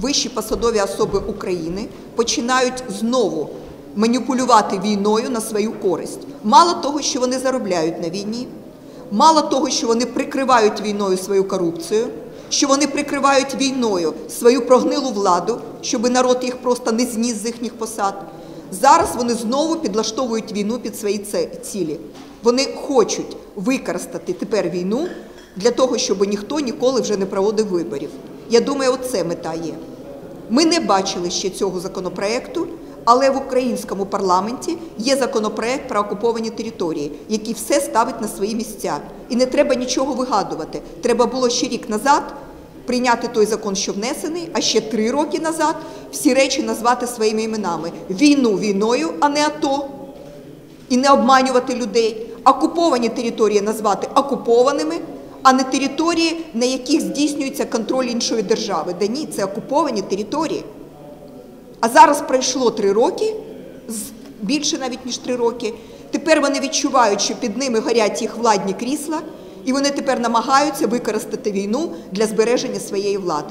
вищі посадові особи України починають знову маніпулювати війною на свою користь. Мало того, що вони заробляють на війні, мало того, що вони прикривають війною свою корупцію, що вони прикривають війною свою прогнилу владу, щоб народ їх просто не зніс з їхніх посад. Зараз вони знову підлаштовують війну під свої цілі. Вони хочуть використати тепер війну для того, щоб ніхто ніколи вже не проводив виборів. Я думаю, оце мета є. Ми не бачили ще цього законопроекту, але в українському парламенті є законопроект про окуповані території, який все ставить на свої місця. І не треба нічого вигадувати. Треба було ще рік назад прийняти той закон, що внесений, а ще три роки назад всі речі назвати своїми іменами: війну війною, а не АТО і не обманювати людей. Окуповані території назвати окупованими, а не території, на яких здійснюється контроль іншої держави. Де ні, це окуповані території. А зараз пройшло три роки, більше навіть ніж три роки. Тепер вони відчувають, що під ними горять їх владні крісла, і вони тепер намагаються використати війну для збереження своєї влади.